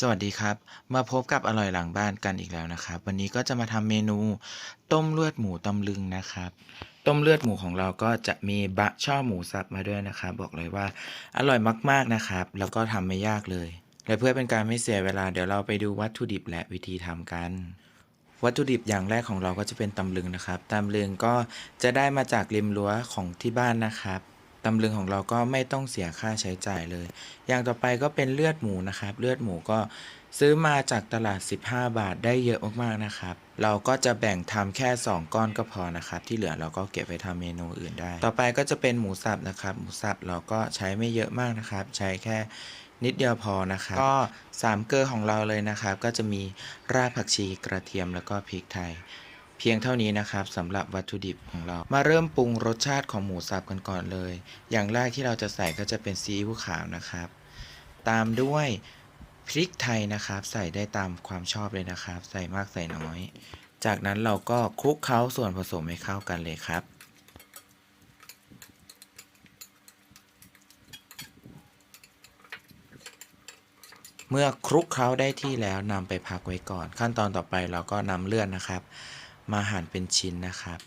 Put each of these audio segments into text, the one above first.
สวัสดีครับ มาพบกับอร่อยหลังบ้านกันอีกแล้วนะครับ วันนี้ก็จะมาทำเมนู ต้มเลือดหมูตำลึงนะครับ ต้มเลือดหมูของเราก็จะมีบะช่อหมูสับมาด้วยนะครับ บอกเลยว่าอร่อยมากๆนะครับ แล้วก็ทำไม่ยากเลย และเพื่อเป็นการไม่เสียเวลาเดี๋ยวเราไปดูวัตถุดิบและวิธีทำกัน วัตถุดิบอย่างแรกของเราก็จะเป็นตำลึงนะครับตำลึงก็จะได้มาจากริมรั้วของที่บ้านนะครับ ตำลึงของเราก็ไม่ต้องเสียค่าใช้จ่ายเลย อย่างต่อไปก็เป็นเลือดหมูนะครับ เลือดหมูก็ซื้อมาจากตลาด 15 บาทได้เยอะมากๆนะครับ เราก็จะแบ่งทำแค่ 2 ก้อนก็พอนะครับ ที่เหลือเราก็เก็บไปทำเมนูอื่นได้ ต่อไปก็จะเป็นหมูสับนะครับ หมูสับเราก็ใช้ไม่เยอะมากนะครับ ใช้แค่นิดเดียวพอนะครับ ก็สามเกลือของเราเลยนะครับ ก็จะมีรากผักชีกระเทียมแล้วก็พริกไทย พียงเท่านี้นะครับสำหรับวัตถุดิบของเรา มาเริ่มปรุงรสชาติของหมูสับกันก่อนเลย อย่างแรกที่เราจะใส่ก็จะเป็นซีอิ๊วขาวนะครับ ตามด้วยพริกไทยนะครับ ใส่ได้ตามความชอบเลยนะครับ ใส่มากใส่น้อย จากนั้นเราก็คลุกเคล้าส่วนผสมให้เข้ากันเลยครับเมื่อคลุกเคล้าได้ที่แล้วนำไปพักไว้ก่อน ขั้นตอนต่อไปเราก็นำเลือดนะครับ มาหั่นเป็นชิ้นนะครับ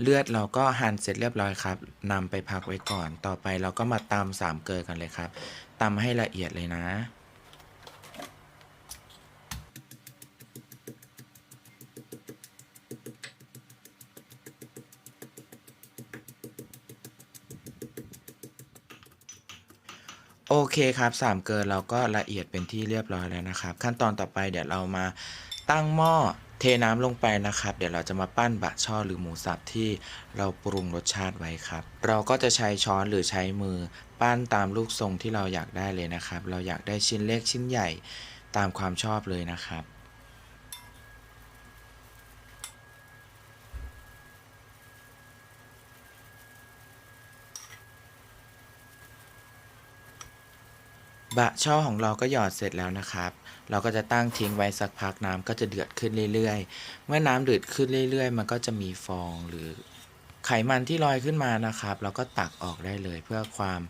เลือดเราก็หั่นเสร็จเรียบร้อยครับนำไปพักไว้ก่อน ต่อไปเราก็มาตำสามเกลือกันเลยครับตำให้ละเอียดเลยนะ โอเคครับสามเกลือเราก็ละเอียดเป็นที่เรียบร้อยแล้วนะครับ ขั้นตอนต่อไปเดี๋ยวเรามาตั้งหม้อเทน้ำลงไปนะครับ เดี๋ยวเราจะมาปั้นบะช่อหรือหมูสับที่เราปรุงรสชาติไว้ครับ เราก็จะใช้ช้อนหรือใช้มือปั้นตามลูกทรงที่เราอยากได้เลยนะครับ เราอยากได้ชิ้นเล็กชิ้นใหญ่ตามความชอบเลยนะครับ บะช่อของเราก็หยอดเสร็จแล้วนะครับ เราก็จะตั้งทิ้งไว้สักพักน้ำก็จะเดือดขึ้นเรื่อยๆ เมื่อน้ำเดือดขึ้นเรื่อยๆ มันก็จะมีฟองหรือไขมันที่ลอยขึ้นมานะครับ เราก็ตักออกได้เลยเพื่อความ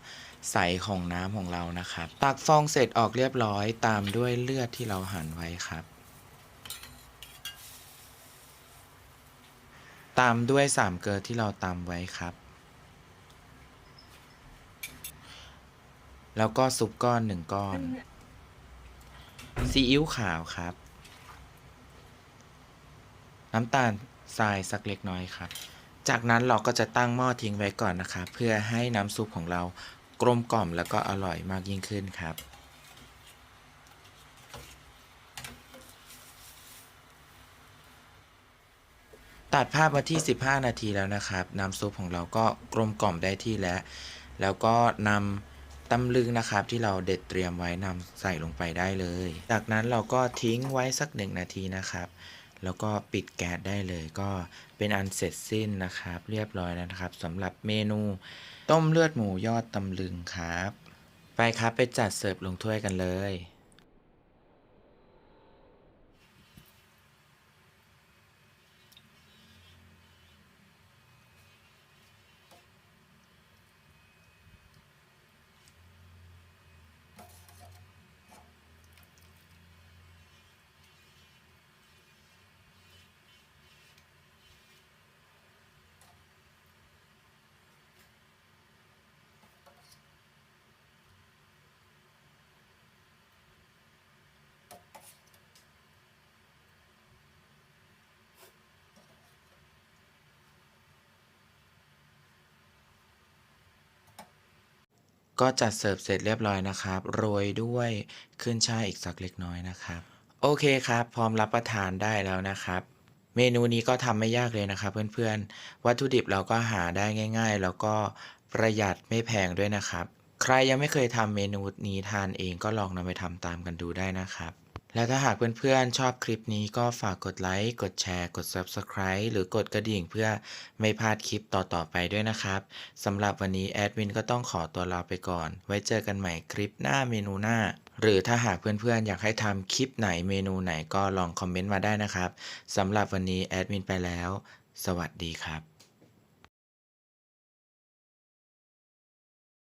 ใสของน้ำของเรานะครับ ตักฟองเสร็จออกเรียบร้อยตามด้วยเลือดที่เราหั่นไว้ครับ ตามด้วยสามเกลือที่เราตำไว้ครับ แล้วก็ซุปก้อนหนึ่งก้อน ซีอิ๊วขาวครับ น้ำตาลทรายสักเล็กน้อยครับ จากนั้นเราก็จะตั้งหม้อทิ้งไว้ก่อนนะครับเพื่อให้น้ำซุปของเรากลมกล่อมแล้วก็อร่อยมากยิ่งขึ้นครับ ตัดภาพมาที่ 15 นาทีแล้วนะครับ น้ำซุปของเราก็กลมกล่อมได้ที่แล้ว แล้วก็นำ ตำลึงนะครับที่เราเด็ดเตรียมไว้นำใส่ลงไปได้เลย จากนั้นเราก็ทิ้งไว้สักหนึ่งนาทีนะครับ แล้วก็ปิดแก๊สได้เลย ก็เป็นอันเสร็จสิ้นนะครับ เรียบร้อยแล้วนะครับสำหรับเมนูต้มเลือดหมูยอดตำลึงครับ ไปครับไปจัดเสิร์ฟลงถ้วยกันเลย ก็จัดเสิร์ฟเสร็จเรียบร้อยนะครับ โรยด้วยขึ้นช่ายอีกสักเล็กน้อยนะครับ โอเคครับ พร้อมรับประทานได้แล้วนะครับ เมนูนี้ก็ทำไม่ยากเลยนะครับ เพื่อนๆ วัตถุดิบเราก็หาได้ง่าย ๆ แล้วก็ประหยัดไม่แพงด้วยนะครับ ใครยังไม่เคยทำเมนูนี้ทานเองก็ลองนำไปทำตามกันดูได้นะครับ และถ้าหากเพื่อนๆชอบคลิปนี้ก็ฝากกดไลค์ กดแชร์ กด Subscribe หรือกดกระดิ่งเพื่อไม่พลาดคลิปต่อๆไปด้วยนะครับสำหรับวันนี้แอดมินก็ต้องขอตัวลาไปก่อน ไว้เจอกันใหม่คลิปหน้าเมนูหน้า หรือถ้าหากเพื่อนๆ อยากให้ทำคลิปไหนเมนูไหนก็ลองคอมเมนต์มาได้นะครับสำหรับวันนี้แอดมินไปแล้ว สวัสดีครับ